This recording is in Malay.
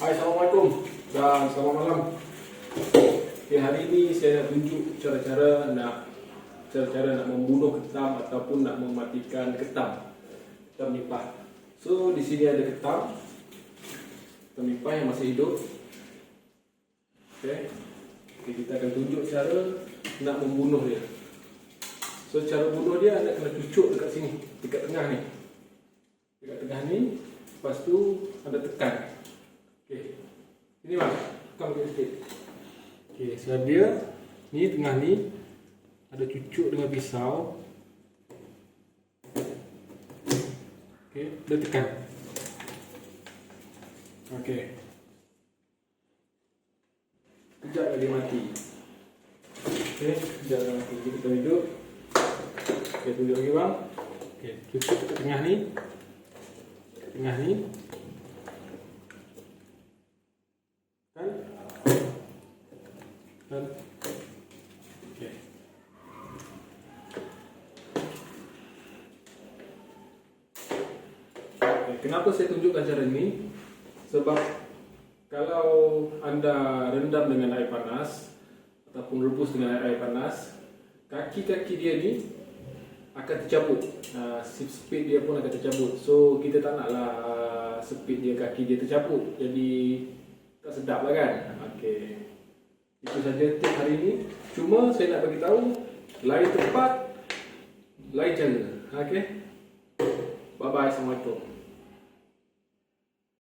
Hai, Assalamualaikum dan selamat malam. Okay, hari ini saya nak tunjuk cara-cara nak cara-cara nak membunuh ketam ataupun nak mematikan ketam. Ketam nipah. So di sini ada ketam. Ketam nipah yang masih hidup. Okay. okay. kita akan tunjuk cara nak membunuh dia. So cara bunuh dia anda kena cucuk dekat sini, dekat tengah ni. Dekat tengah ni, lepas tu anda tekan. Okey. Ini bang, tekan sikit sikit. Okey, sebab dia ni tengah ni ada cucuk dengan pisau. Okey, dia tekan. Okey. Kejap lagi mati. Okey, kejap lagi mati. Kita hidup. Okey, tunjuk lagi bang. Okey, cucuk kat tengah ni. Kat tengah ni. Okey, Kenapa saya tunjukkan cara ini? Sebab kalau anda rendam dengan air panas ataupun rebus dengan air panas, kaki-kaki dia ni akan tercabut. Uh, speed dia pun akan tercabut. So kita tak naklah uh, speed dia kaki dia tercabut. Jadi sedap lah kan. Okey. Itu saja tip hari ini. Cuma saya nak bagi tahu lain tempat, lain cara. Okey. Bye bye. Assalamualaikum.